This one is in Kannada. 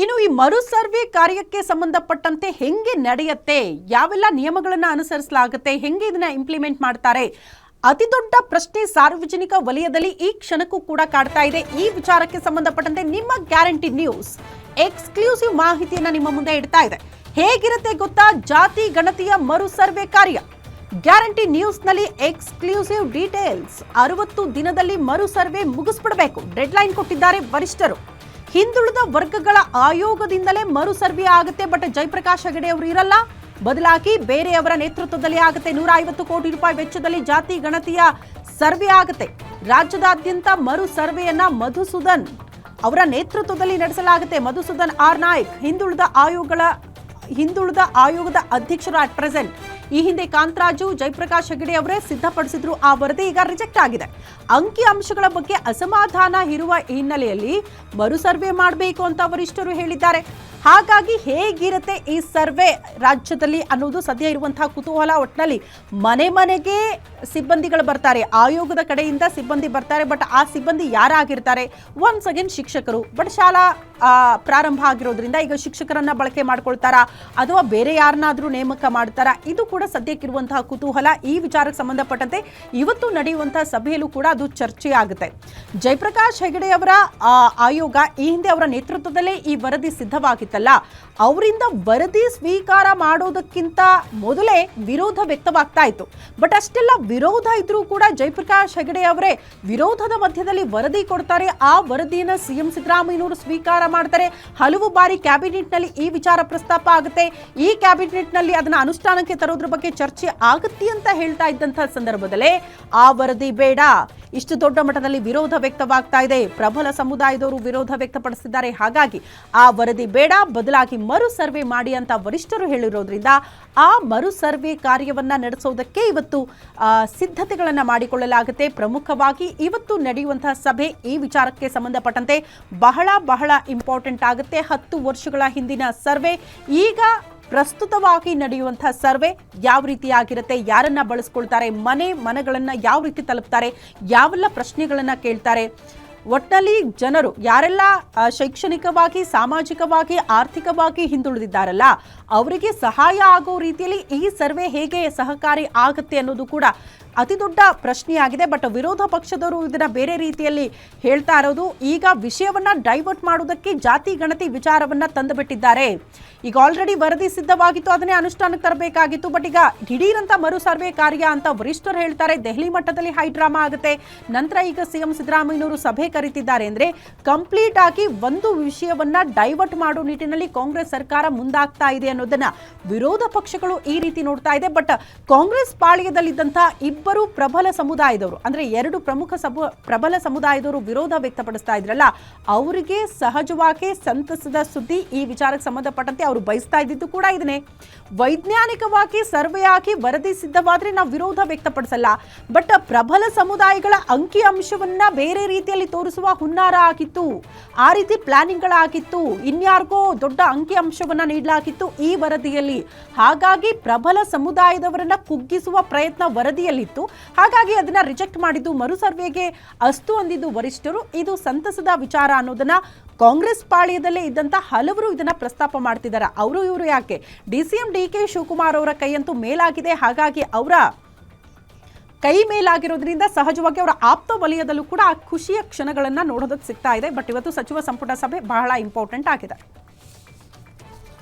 ಇನ್ನು ಈ ಮರು ಸರ್ವೆ ಕಾರ್ಯಕ್ಕೆ ಸಂಬಂಧಪಟ್ಟಂತೆ ಹೆಂಗೆ ನಡೆಯುತ್ತೆ? ಯಾವೆಲ್ಲ ನಿಯಮಗಳನ್ನು ಅನುಸರಿಸಲಾಗುತ್ತೆ? ಹೆಂಗೆ ಇದನ್ನ ಇಂಪ್ಲಿಮೆಂಟ್ ಮಾಡ್ತಾರೆ? ಅತಿ ದೊಡ್ಡ ಪ್ರಶ್ನೆ ಸಾರ್ವಜನಿಕ ವಲಯದಲ್ಲಿ ಈ ಕ್ಷಣಕ್ಕೂ ಕೂಡ ಕಾಡ್ತಾ ಇದೆ. ಈ ವಿಚಾರಕ್ಕೆ ಸಂಬಂಧಪಟ್ಟಂತೆ ನಿಮ್ಮ ಗ್ಯಾರಂಟಿ ನ್ಯೂಸ್ ಎಕ್ಸ್ಕ್ಲೂಸಿವ್ ಮಾಹಿತಿಯನ್ನ ನಿಮ್ಮ ಮುಂದೆ ಇಡ್ತಾ ಇದೆ. ಹೇಗಿರುತ್ತೆ ಗೊತ್ತಾ? ಜಾತಿ, ಗಣತಿಯ ಮರು ಸರ್ವೆ ಕಾರ್ಯ. ಗ್ಯಾರಂಟಿ ನ್ಯೂಸ್ನಲ್ಲಿ ಎಕ್ಸ್ಕ್ಲೂಸಿವ್ ಡೀಟೇಲ್ಸ್. ಅರವತ್ತು ದಿನದಲ್ಲಿ ಮರು ಸರ್ವೆ ಮುಗಿಸ್ಬಿಡಬೇಕು. ಡೆಡ್ಲೈನ್ ಕೊಟ್ಟಿದ್ದಾರೆ ವರಿಷ್ಠರು. ಹಿಂದುಳಿದ ವರ್ಗಗಳ ಆಯೋಗದಿಂದಲೇ ಮರು ಸರ್ವೆ ಆಗುತ್ತೆ, ಬಟ್ ಜಯಪ್ರಕಾಶ್ ಹೆಗಡೆ ಅವರು ಇರಲ್ಲ. ಬದಲಾಗಿ ಬೇರೆಯವರ ನೇತೃತ್ವದಲ್ಲಿ ಆಗುತ್ತೆ. ನೂರ ಕೋಟಿ ರೂಪಾಯಿ ವೆಚ್ಚದಲ್ಲಿ ಜಾತಿ ಗಣತಿಯ ಸರ್ವೆ ಆಗುತ್ತೆ. ರಾಜ್ಯದಾದ್ಯಂತ ಮರು ಸರ್ವೆಯನ್ನ ಮಧುಸೂದನ್ ಅವರ ನೇತೃತ್ವದಲ್ಲಿ ನಡೆಸಲಾಗುತ್ತೆ. ಮಧುಸೂದನ್ ಆರ್ ನಾಯ್ಕ್, ಹಿಂದುಳಿದ ಆಯೋಗಗಳ ಹಿಂದುಳಿದ ಆಯೋಗದ ಅಧ್ಯಕ್ಷರು ಅಟ್ ಪ್ರೆಸೆಂಟ್ ಈ ಹಿಂದೆ ಕಾಂತರಾಜು, ಜಯಪ್ರಕಾಶ್ ಹೆಗಡೆ ಅವರೇ ಸಿದ್ಧಪಡಿಸಿದ್ರು. ಆ ವರದಿ ಈಗ ರಿಜೆಕ್ಟ್ ಆಗಿದೆ. ಅಂಕಿ ಅಂಶಗಳ ಬಗ್ಗೆ ಅಸಮಾಧಾನ ಇರುವ ಹಿನ್ನೆಲೆಯಲ್ಲಿ ಮರು ಸರ್ವೆ ಮಾಡಬೇಕು ಅಂತ ವರಿಷ್ಠರು ಹೇಳಿದ್ದಾರೆ. ಹಾಗಾಗಿ ಹೇಗಿರುತ್ತೆ ಈ ಸರ್ವೆ ರಾಜ್ಯದಲ್ಲಿ ಅನ್ನೋದು ಸದ್ಯ ಇರುವಂತಹ ಕುತೂಹಲ ಒಟ್ಟಿನಲ್ಲಿ ಮನೆ ಮನೆಗೆ ಸಿಬ್ಬಂದಿಗಳು ಬರ್ತಾರೆ ಆಯೋಗದ ಕಡೆಯಿಂದ ಸಿಬ್ಬಂದಿ ಬರ್ತಾರೆ ಬಟ್ ಆ ಸಿಬ್ಬಂದಿ ಯಾರಾಗಿರ್ತಾರೆ? ಒನ್ಸ್ ಅಗೇನ್ ಶಿಕ್ಷಕರು ಬಟ್ ಶಾಲಾ ಪ್ರಾರಂಭ ಆಗಿರೋದ್ರಿಂದ ಈಗ ಶಿಕ್ಷಕರನ್ನ ಬಳಕೆ ಮಾಡ್ಕೊಳ್ತಾರಾ? ಅಥವಾ ಬೇರೆ ಯಾರನ್ನಾದ್ರೂ ನೇಮಕ ಮಾಡ್ತಾರಾ? ಇದು ಕೂಡ ಸದ್ಯಕ್ಕಿರುವಂತಹ ಕುತೂಹಲ. ಈ ವಿಚಾರಕ್ಕೆ ಸಂಬಂಧಪಟ್ಟಂತೆ ಇವತ್ತು ನಡೆಯುವಂತಹ ಸಭೆಯಲ್ಲೂ ಕೂಡ ಅದು ಚರ್ಚೆ ಆಗುತ್ತೆ. ಜಯಪ್ರಕಾಶ್ ಹೆಗಡೆ ಅವರ ಆ, ಆಯೋಗ ಈ ಹಿಂದೆ ಅವರ ನೇತೃತ್ವದಲ್ಲೇ ಈ ವರದಿ ಸಿದ್ಧವಾಗಿತ್ತಲ್ಲ ಅವರಿಂದ ವರದಿ ಸ್ವೀಕಾರ ಮಾಡೋದಕ್ಕಿಂತ ಮೊದಲೇ ವಿರೋಧ ವ್ಯಕ್ತವಾಗ್ತಾ ಇತ್ತು. ಬಟ್ ಅಷ್ಟೆಲ್ಲ ವಿರೋಧ ಇದ್ರೂ ಕೂಡ ಜಯಪ್ರಕಾಶ್ ಹೆಗಡೆ ಅವರೇ ವಿರೋಧದ ಮಧ್ಯದಲ್ಲಿ ವರದಿ ಕೊಡ್ತಾರೆ. ಆ ವರದಿಯನ್ನ ಸಿಎಂ ಸಿದ್ದರಾಮಯ್ಯನವರು ಸ್ವೀಕಾರ ಮಾಡ್ತಾರೆ. ಹಲವು ಬಾರಿ ಕ್ಯಾಬಿನೆಟ್ನಲ್ಲಿ ಈ ವಿಚಾರ ಪ್ರಸ್ತಾಪ ಆಗುತ್ತೆ. ಈ ಕ್ಯಾಬಿನೆಟ್ನಲ್ಲಿ ಅದನ್ನ ಅನುಷ್ಠಾನಕ್ಕೆ ತರೋದ್ರ ಬಗ್ಗೆ ಚರ್ಚೆ ಆಗುತ್ತೆ ಅಂತ ಹೇಳ್ತಾ ಇದ್ದಂಥ ಸಂದರ್ಭದಲ್ಲೇ ಆ ವರದಿ ಬೇಡ. ಇಷ್ಟು ದೊಡ್ಡ ಮಟ್ಟದಲ್ಲಿ ವಿರೋಧ ವ್ಯಕ್ತವಾಗ್ತಾ ಇದೆ. ಪ್ರಬಲ ಸಮುದಾಯದವರು ವಿರೋಧ ವ್ಯಕ್ತಪಡಿಸಿದ್ದಾರೆ. ಹಾಗಾಗಿ ಆ ವರದಿ ಬೇಡ, ಬದಲಾಗಿ ಮರು ಸರ್ವೆ ಮಾಡಿ ಅಂತ ವರಿಷ್ಠರು ಹೇಳಿರೋದ್ರಿಂದ ಆ ಮರು ಸರ್ವೆ ಕಾರ್ಯವನ್ನ ನಡೆಸೋದಕ್ಕೆ ಇವತ್ತು ಸಿದ್ಧತೆಗಳನ್ನು ಮಾಡಿಕೊಳ್ಳಲಾಗುತ್ತೆ. ಪ್ರಮುಖವಾಗಿ ಇವತ್ತು ನಡೆಯುವಂತಹ ಸಭೆ ಈ ವಿಚಾರಕ್ಕೆ ಸಂಬಂಧಪಟ್ಟಂತೆ ಬಹಳ ಬಹಳ ಇಂಪಾರ್ಟೆಂಟ್ ಆಗುತ್ತೆ. ಹತ್ತು ವರ್ಷಗಳ ಹಿಂದಿನ ಸರ್ವೆ. ಈಗ ಪ್ರಸ್ತುತವಾಗಿ ನಡೆಯುವಂತಹ ಸರ್ವೆ ಯಾವ ರೀತಿಯಾಗಿರುತ್ತೆ, ಯಾರನ್ನ ಬಳಸ್ಕೊಳ್ತಾರೆ, ಮನೆ ಮನಗಳನ್ನ ಯಾವ ರೀತಿ ತಲುಪ್ತಾರೆ, ಯಾವೆಲ್ಲ ಪ್ರಶ್ನೆಗಳನ್ನ ಕೇಳ್ತಾರೆ. ಒಟ್ಟಿನಲ್ಲಿ ಜನರು ಯಾರೆಲ್ಲ ಶೈಕ್ಷಣಿಕವಾಗಿ, ಸಾಮಾಜಿಕವಾಗಿ, ಆರ್ಥಿಕವಾಗಿ ಹಿಂದುಳಿದಿದ್ದಾರಲ್ಲ, ಅವರಿಗೆ ಸಹಾಯ ಆಗೋ ರೀತಿಯಲ್ಲಿ ಈ ಸರ್ವೆ ಹೇಗೆ ಸಹಕಾರಿ ಆಗುತ್ತೆ ಅನ್ನೋದು ಕೂಡ ಅತಿ ದೊಡ್ಡ ಪ್ರಶ್ನೆಯಾಗಿದೆ ಬಟ್ ವಿರೋಧ ಪಕ್ಷದವರು ಇದನ್ನ ಬೇರೆ ರೀತಿಯಲ್ಲಿ ಹೇಳ್ತಾ ಇರೋದು. ಈಗ ವಿಷಯವನ್ನ ಡೈವರ್ಟ್ ಮಾಡೋದಕ್ಕೆ ಜಾತಿ, ಗಣತಿ ವಿಚಾರವನ್ನ ತಂದುಬಿಟ್ಟಿದ್ದಾರೆ. ಈಗ ಆಲ್ರೆಡಿ ವರದಿ ಸಿದ್ಧವಾಗಿತ್ತು, ಅದನ್ನೇ ಅನುಷ್ಠಾನಕ್ಕೆ ತರಬೇಕಾಗಿತ್ತು ಬಟ್ ಈಗ ದಿಢೀರಂತ ಮರು ಸರ್ವೆ ಕಾರ್ಯ ಅಂತ ವರಿಷ್ಠರು ಹೇಳ್ತಾರೆ. ದೆಹಲಿ ಮಟ್ಟದಲ್ಲಿ ಹೈ ಡ್ರಾಮಾ ಆಗುತ್ತೆ. ನಂತರ ಈಗ ಸಿಎಂ ಸಿದ್ದರಾಮಯ್ಯನವರು ಸಭೆ ಕರೀತಿದ್ದಾರೆ ಅಂದ್ರೆ ಕಂಪ್ಲೀಟ್ ಆಗಿ ಒಂದು ವಿಷಯವನ್ನ ಡೈವರ್ಟ್ ಮಾಡೋ ನಿಟ್ಟಿನಲ್ಲಿ ಕಾಂಗ್ರೆಸ್ ಸರ್ಕಾರ ಮುಂದಾಗ್ತಾ ಇದೆ ಅನ್ನೋದನ್ನ ವಿರೋಧ ಪಕ್ಷಗಳು ಈ ರೀತಿ ನೋಡ್ತಾ ಇದೆ. ಬಟ್ ಕಾಂಗ್ರೆಸ್ ಪಾಳ್ಯದಲ್ಲಿದ್ದಂತಹ ಇಬ್ಬರು ಪ್ರಬಲ ಸಮುದಾಯದವರು, ಅಂದ್ರೆ ಎರಡು ಪ್ರಮುಖ ಪ್ರಬಲ ಸಮುದಾಯದವರು ವಿರೋಧ ವ್ಯಕ್ತಪಡಿಸ್ತಾ ಇದ್ರಲ್ಲ, ಅವರಿಗೆ ಸಹಜವಾಗಿ ಸಂತಸದ ಸುದ್ದಿ ಈ ವಿಚಾರಕ್ಕೆ ಸಂಬಂಧಪಟ್ಟಂತೆ ಅವರು ಬಯಸ್ತಾ ಇದ್ದಿದ್ದು ಕೂಡ ಇದನ್ನೇ. ವೈಜ್ಞಾನಿಕವಾಗಿ ಸರ್ವೆ ಆಗಿ ವರದಿ ಸಿದ್ಧವಾದ್ರೆ ನಾವು ವಿರೋಧ ವ್ಯಕ್ತಪಡಿಸಲ್ಲ, ಬಟ್ ಪ್ರಬಲ ಸಮುದಾಯಗಳ ಅಂಕಿ ಅಂಶವನ್ನ ಬೇರೆ ರೀತಿಯಲ್ಲಿ ತೋರಿಸುವ ಹುನ್ನಾರ ಆಗಿತ್ತು, ಆ ರೀತಿ ಪ್ಲಾನಿಂಗ್ಗಳಾಗಿತ್ತು, ಇನ್ಯಾರಿಗೋ ದೊಡ್ಡ ಅಂಕಿ ಅಂಶವನ್ನ ನೀಡಲಾಗಿತ್ತು ಈ ವರದಿಯಲ್ಲಿ. ಹಾಗಾಗಿ ಪ್ರಬಲ ಸಮುದಾಯದವರನ್ನ ಕುಗ್ಗಿಸುವ ಪ್ರಯತ್ನ ವರದಿಯಲ್ಲಿತ್ತು. ಹಾಗಾಗಿ ಅದನ್ನ ರಿಜೆಕ್ಟ್ ಮಾಡಿದ್ದು ಮರು ಸರ್ವೆಗೆ ಅಸ್ತು ಅಂದಿದ್ದು ವರಿಷ್ಠರು. ಇದು ಸಂತಸದ ವಿಚಾರ ಅನ್ನೋದನ್ನ ಕಾಂಗ್ರೆಸ್ ಪಾಳ್ಯದಲ್ಲೇ ಇದ್ದಂತ ಹಲವರು ಇದನ್ನ ಪ್ರಸ್ತಾಪ ಮಾಡ್ತಿದ್ದಾರೆ ಅವರು ಇವರು ಯಾಕೆ? D C M D K Shivakumar ಅವರ ಕೈಯಂತೂ ಮೇಲಾಗಿದೆ. ಹಾಗಾಗಿ ಅವರ ಕೈ ಮೇಲಾಗಿರೋದ್ರಿಂದ ಸಹಜವಾಗಿ ಅವರ ಆಪ್ತ ವಲಯದಲ್ಲೂ ಕೂಡ ಆ ಖುಷಿಯ ಕ್ಷಣಗಳನ್ನ ನೋಡೋದಕ್ಕೆ ಸಿಗ್ತಾ ಇದೆ. ಬಟ್ ಇವತ್ತು ಸಚಿವ ಸಂಪುಟ ಸಭೆ ಬಹಳ ಇಂಪಾರ್ಟೆಂಟ್ ಆಗಿದೆ.